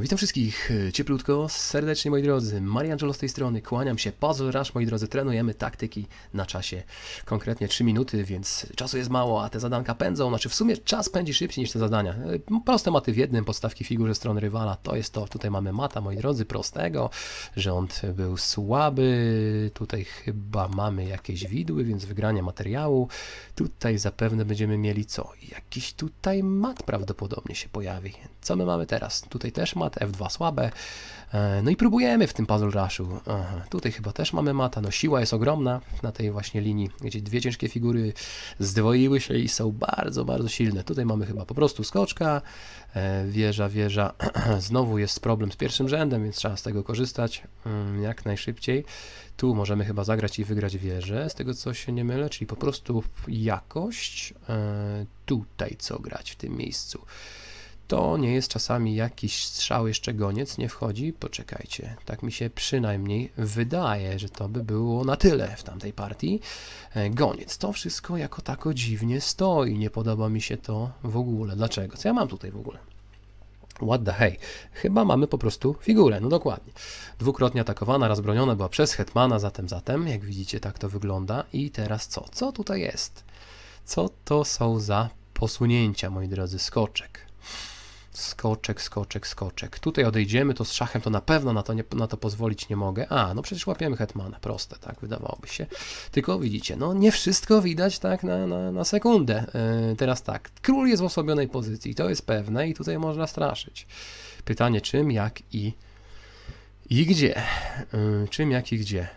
Witam wszystkich e, cieplutko, serdecznie moi drodzy. Mariangelo z tej strony, kłaniam się. Puzzle Rush, moi drodzy, trenujemy taktyki na czasie. Konkretnie 3 minuty, więc czasu jest mało, a te zadanka pędzą. Znaczy w sumie czas pędzi szybciej niż te zadania. E, Proste maty w jednym, podstawki figur ze strony rywala. To jest to. Tutaj mamy mata, moi drodzy, prostego. Rząd był słaby. Tutaj chyba mamy jakieś widły, więc wygranie materiału. Tutaj zapewne będziemy mieli co? Jakiś tutaj mat prawdopodobnie się pojawi. Co my mamy teraz? Tutaj też mat, F2 słabe. E, No i próbujemy w tym puzzle rushu. Aha, tutaj chyba też mamy mata. No siła jest ogromna na tej właśnie linii, gdzie dwie ciężkie figury zdwoiły się i są bardzo, bardzo silne. Tutaj mamy chyba po prostu skoczka, e, wieża, wieża. Znowu jest problem z pierwszym rzędem, więc trzeba z tego korzystać mm, jak najszybciej. Tu możemy chyba zagrać i wygrać wieżę, z tego co się nie mylę, czyli po prostu jakość. E, Tutaj co grać w tym miejscu. To nie jest czasami jakiś strzał, jeszcze goniec nie wchodzi. Poczekajcie, tak mi się przynajmniej wydaje, że to by było na tyle w tamtej partii. E, Goniec, to wszystko jako tako dziwnie stoi. Nie podoba mi się to w ogóle. Dlaczego? Co ja mam tutaj w ogóle? What the hey? Chyba mamy po prostu figurę, no dokładnie. Dwukrotnie atakowana, raz broniona była przez Hetmana, zatem, zatem, jak widzicie, tak to wygląda. I teraz co? Co tutaj jest? Co to są za posunięcia, moi drodzy? Skoczek. Skoczek, skoczek, skoczek. Tutaj odejdziemy, to z szachem to na pewno na to, nie, na to pozwolić nie mogę. A, no przecież łapiemy hetmana, proste, tak, wydawałoby się. Tylko widzicie, no nie wszystko widać tak na, na, na sekundę. Yy, teraz tak, król jest w osłabionej pozycji, to jest pewne i tutaj można straszyć. Pytanie czym, jak i, i gdzie? Yy, czym, jak i gdzie?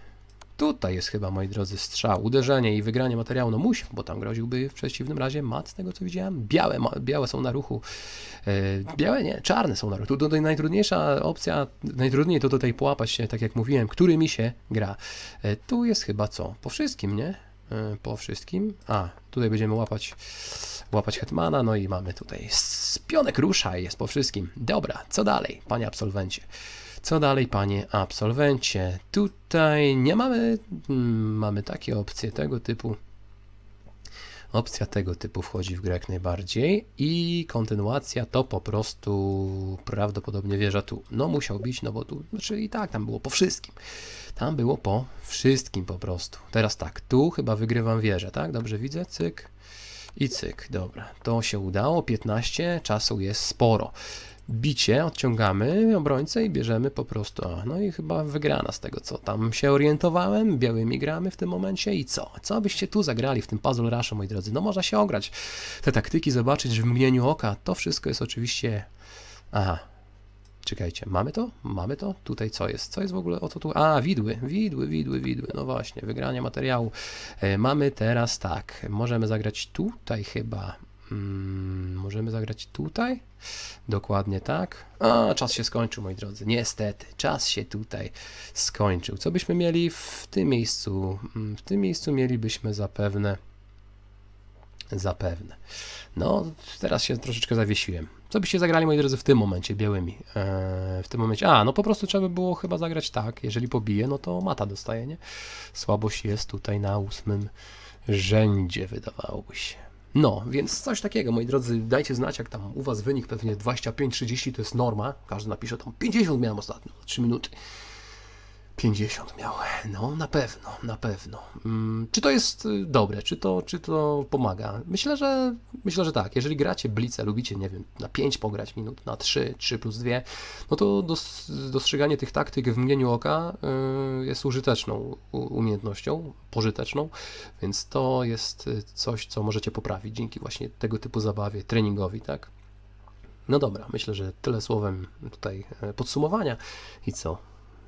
Tutaj jest chyba, moi drodzy, strzał, uderzenie i wygranie materiału. No musiał, bo tam groziłby w przeciwnym razie mat, z tego co widziałem. Białe, białe są na ruchu. E, białe nie, czarne są na ruchu. Tutaj najtrudniejsza opcja, najtrudniej to tutaj połapać się, tak jak mówiłem, który mi się gra. E, tu jest chyba co? Po wszystkim, nie? E, po wszystkim. A, tutaj będziemy łapać łapać hetmana, no i mamy tutaj spionek rusza i jest po wszystkim. Dobra, co dalej, panie absolwencie? Co dalej, panie absolwencie? Tutaj nie mamy, mm, mamy takie opcje tego typu. Opcja tego typu wchodzi w grę jak najbardziej i kontynuacja to po prostu prawdopodobnie wieża tu. No musiał być, no bo tu, znaczy i tak tam było po wszystkim. Tam było po wszystkim po prostu. Teraz tak, tu chyba wygrywam wieżę, tak? Dobrze widzę? Cyk i cyk. Dobra, to się udało. 15, czasu jest sporo. Bicie, odciągamy obrońcę i bierzemy po prostu. No i chyba wygrana z tego, co tam się orientowałem. Białymi gramy w tym momencie i co? Co byście tu zagrali w tym puzzle rushu, moi drodzy? No można się ograć. Te taktyki zobaczyć w mgnieniu oka. To wszystko jest oczywiście... Aha, Czekajcie, mamy to? Mamy to? Tutaj co jest? Co jest w ogóle? O co tu? A, widły, widły, widły, widły. No właśnie, wygranie materiału. E, mamy teraz tak, możemy zagrać tutaj chyba. Mm, możemy zagrać tutaj? Dokładnie tak. A, czas się skończył, moi drodzy. Niestety, czas się tutaj skończył. Co byśmy mieli w tym miejscu? Mm, W tym miejscu mielibyśmy zapewne. Zapewne. No, teraz się troszeczkę zawiesiłem. Co byście zagrali, moi drodzy, w tym momencie białymi? Eee, w tym momencie. A, no po prostu trzeba by było chyba zagrać tak. Jeżeli pobije, no to mata dostaje, nie? Słabość jest tutaj na ósmym rzędzie, wydawałoby się. No, więc coś takiego, moi drodzy, dajcie znać, jak tam u Was wynik, pewnie 25-30 to jest norma. Każdy napisze tam 50 miałem ostatnio, 3 minuty. 50 miał. No, na pewno, na pewno. Mm, czy to jest y, dobre, czy to, czy to pomaga? Myślę, że myślę, że tak. Jeżeli gracie blice, lubicie, nie wiem, na 5 pograć minut, na 3, 3 plus 2, no to dos, dostrzeganie tych taktyk w mgnieniu oka y, jest użyteczną umiejętnością, pożyteczną, więc to jest y, coś, co możecie poprawić dzięki właśnie tego typu zabawie treningowi, tak? No dobra, myślę, że tyle słowem tutaj podsumowania i co?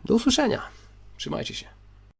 Do usłyszenia. Trzymajcie się.